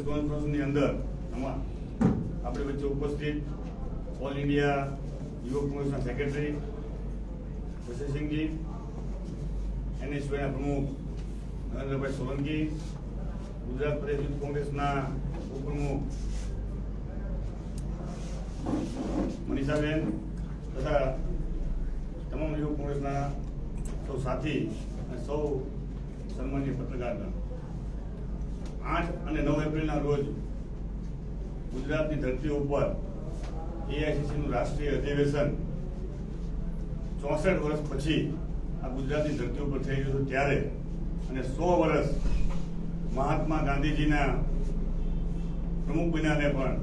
કોન્ફરન્સની અંદર આપણે વચ્ચે ઉપસ્થિત ઓલ ઇન્ડિયા યુવક કોંગ્રેસના સેક્રેટરી વસીસિંહજી એનએસયુના પ્રમુખ નરેન્દ્રભાઈ સોલંકી ગુજરાત પ્રદેશ યુથ કોંગ્રેસના ઉપપ્રમુખ મનીષાબેન તથા તમામ યુવક કોંગ્રેસના સૌ સાથી અને સૌ સન્માનીય પત્રકારગણ આઠ અને નવ એપ્રિલના રોજ ગુજરાતની ધરતી ઉપર એઆઈસીસીનું રાષ્ટ્રીય અધિવેશન ચોસઠ વર્ષ પછી આ ગુજરાતની ધરતી ઉપર થઈ છે ત્યારે અને સો વર્ષ મહાત્મા ગાંધીજીના પ્રમુખ બન્યાને પણ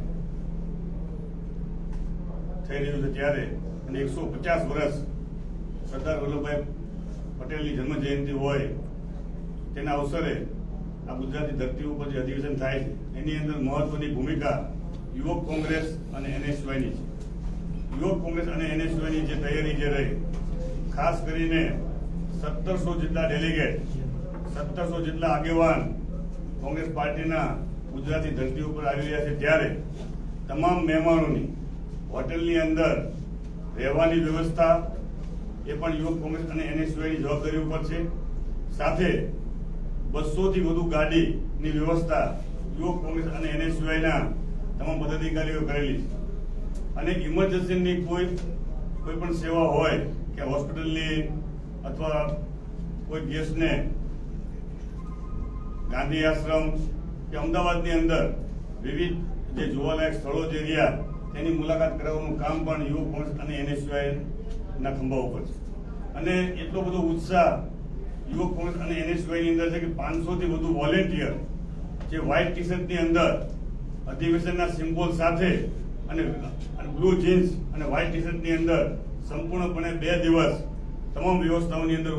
થઈ રહ્યું છે ત્યારે અને એકસો પચાસ વર્ષ સરદાર વલ્લભભાઈ પટેલની જન્મ જયંતિ હોય તેના અવસરે આ ગુજરાતી ધરતી ઉપર જે અધિવેશન થાય છે, એની અંદર મહત્વની ભૂમિકા યુવક કોંગ્રેસ અને એનએસયુઆઈની છે. યુવક કોંગ્રેસ અને એનએસયુઆઈની જે તૈયારી જે રહી, ખાસ કરીને સત્તરસો જેટલા ડેલિગેટ, સત્તરસો જેટલા આગેવાન કોંગ્રેસ પાર્ટીના ગુજરાતી ધરતી ઉપર આવી રહ્યા છે, ત્યારે તમામ મહેમાનોની હોટલની અંદર રહેવાની વ્યવસ્થા એ પણ યુવક કોંગ્રેસ અને એનએસયુઆઈની જવાબદારી ઉપર છે. સાથે બસો થી વધુ ગાડીની વ્યવસ્થા યુવક કોંગ્રેસ અને એનએસયુઆઈના તમામ પદાધિકારીઓ કરેલી છે. અને ઇમરજન્સીની કોઈ કોઈ પણ સેવા હોય કે હોસ્પિટલની અથવા કોઈ ગેસને ગાંધી આશ્રમ કે અમદાવાદની અંદર વિવિધ જે જોવાલાયક સ્થળો જે રહ્યા, તેની મુલાકાત કરાવવાનું કામ પણ યુવક કોંગ્રેસ અને એનએસયુઆઈ ના ખંભા ઉપર છે. અને એટલો બધો ઉત્સાહ યુવક કોંગ્રેસ અને એનએસયુઆઈની અંદર છે કે પાંચસો થી વધુ વોલેન્ટિયર જે વ્હાઇટ ટી શર્ટની અંદર અધિવેશનના સિમ્બોલ સાથે અને બ્લુ જીન્સ અને વ્હાઇટ ટી શર્ટની અંદર સંપૂર્ણપણે બે દિવસ તમામ વ્યવસ્થાઓની અંદર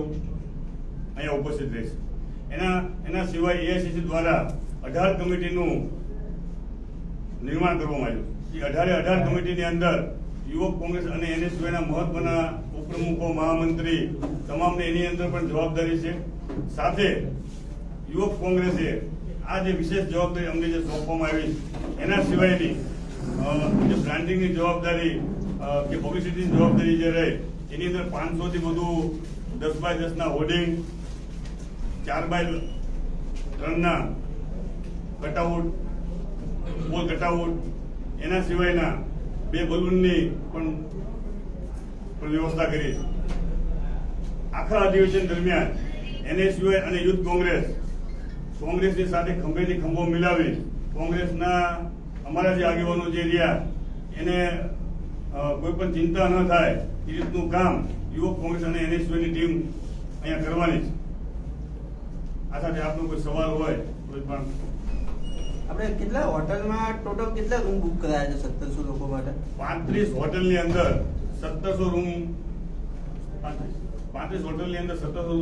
અહીંયા ઉપસ્થિત રહેશે. એના એના સિવાય એઆઈસીસી દ્વારા અઢાર કમિટીનું નિર્માણ કરવામાં આવ્યું. એ અઢારે અઢાર કમિટીની અંદર યુવક કોંગ્રેસ અને એનએસયુના મહત્વના ઉપપ્રમુખો, મહામંત્રી તમામને એની અંદર પણ જવાબદારી છે. સાથે યુવક કોંગ્રેસે આ જે વિશેષ જવાબદારી અમને જે સોંપવામાં આવી, એના સિવાયની જે બ્રાન્ડિંગની જવાબદારી કે પબ્લિસિટીની જવાબદારી જે રહે, એની અંદર પાંચસોથી વધુ દસ બાય દસના હોર્ડિંગ, ચાર બાય ત્રણના કટઆઉટ, પોલ કટઆઉટ, એના સિવાયના બે બલૂનની પણ વ્યવસ્થા કરી. આખા અધિવેશન દરમિયાન એનએસયુઆઈ અને યુથ કોંગ્રેસ કોંગ્રેસની સાથે ખંભેથી ખંભો મિલાવી કોંગ્રેસના અમારા જે આગેવાનો જે રહ્યા, એને કોઈ પણ ચિંતા ન થાય એ રીતનું કામ યુવક કોંગ્રેસ અને એનએસયુઆઈની ટીમ અહીંયા કરવાની છે. આ સાથે આપનો કોઈ સવાલ હોય કોઈ પણ આપણે કેટલા હોટલમાં ટોટલ કેટલા રૂમ બુક કરાયા છે સત્તરસો લોકો માટે? પાંત્રીસ હોટલની અંદર સત્તરસો રૂમ પાંત્રીસ હોટલની અંદર સત્તરસો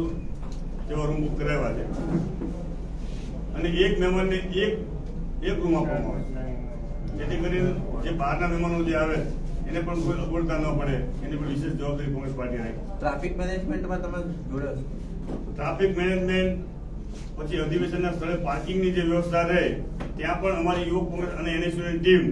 જેવા રૂમ બુક કરાવ્યા છે. અને એક મહેમાનને એક એક રૂમ આપવામાં આવે છે. જેથી કરીને જે બહારના મહેમાનો જે આવે એને પણ કોઈ અગવડતા ન પડે એની પણ વિશેષ જવાબદારી કોંગ્રેસ પાર્ટી રાખી ટ્રાફિક મેનેજમેન્ટમાં તમે જોડ્યો ટ્રાફિક મેનેજમેન્ટ પછી અધિવેશનના સ્થળે પાર્કિંગની જે વ્યવસ્થા રહે ત્યાં પણ અમારી યુવક કોંગ્રેસ અને એનએસયુની ટીમ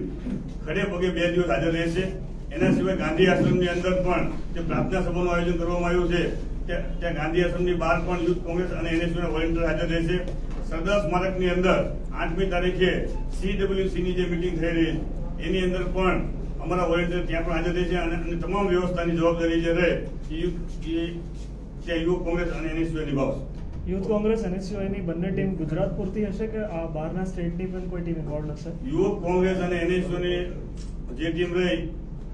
ખડે પગે બે દિવસ હાજર રહેશે એના સિવાય ગાંધી આશ્રમની અંદર પણ જે પ્રાર્થના સભાનું આયોજન કરવામાં આવ્યું છે ત્યાં ગાંધી આશ્રમની બહાર પણ યુથ કોંગ્રેસ અને એનએસયુના વોલેન્ટિયર હાજર રહેશે સરદાર સ્મારકની અંદર આઠમી તારીખે સીડબ્લ્યુસીની જે મિટિંગ થઈ રહી એની અંદર પણ અમારા વોલેન્ટિયર ત્યાં પણ હાજર રહેશે અને તમામ વ્યવસ્થાની જવાબદારી જે રહે ત્યાં યુવક કોંગ્રેસ અને એનએસયુ નિભાવશે. યુથ કોંગ્રેસ એનએસયુઆઈની બંને ટીમ ગુજરાત પૂરતી હશે કે આ બહારના સ્ટેટની પણ કોઈ ટીમ ઇન્વોલ્વ હશે? યુવક કોંગ્રેસ અને એનએસયુની જે ટીમ રહી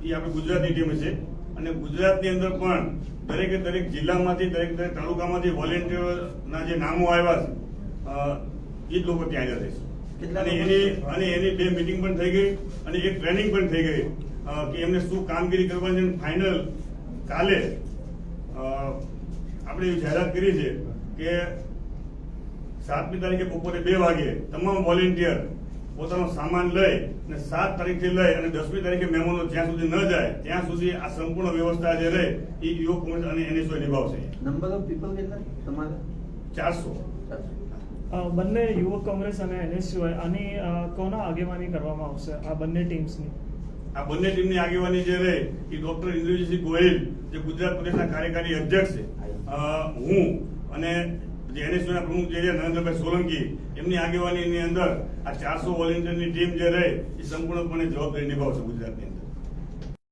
એ આપણી ગુજરાતની ટીમ છે. અને ગુજરાતની અંદર પણ દરેકે દરેક જિલ્લામાંથી દરેક દરેક તાલુકામાંથી વોલેન્ટિયરના જે નામો આવ્યા છે એ જ લોકો ત્યાં હાજર રહેશે. અને એની અને એની બે મિટિંગ પણ થઈ ગઈ અને એક ટ્રેનિંગ પણ થઈ ગઈ કે એમને શું કામગીરી કરવાની ફાઇનલ કાલે આપણે જાહેરાત કરી છે કે સાતમી તારીખે બપોરે બે વાગે તમામ વોલેન્ટિયર પોતાનો સામાન લઈ અને સાત તારીખથી લઈ અને દસમી તારીખે મહેમાનો જ્યાં સુધી ન જાય ત્યાં સુધી આ સંપૂર્ણ વ્યવસ્થા જે રહે એ યુવક કોંગ્રેસ અને એનએસઓ નિભાવશે. નંબર ઓફ પીપલ કેટલા? તમારે? ચારસો. ચારસો. બંને યુવક કોંગ્રેસ અને એનએસયુઆઈ આની કોના આગેવાની કરવામાં આવશે આ બંને ટીમ્સની? આ બંને ટીમની આગેવાની જે રહે એ ડોક્ટર ઇન્દ્રજીતસિંહ ગોહિલ જે ગુજરાત પ્રદેશના કાર્યકારી અધ્યક્ષ છે. હું અને જે એનએસયુના પ્રમુખ જે છે, નરેન્દ્રભાઈ સોલંકી, એમની આગેવાનીની અંદર આ ચારસો વોલેન્ટિયરની ટીમ જે રહે, એ સંપૂર્ણપણે જવાબદારી નિભાવશે ગુજરાતની અંદર.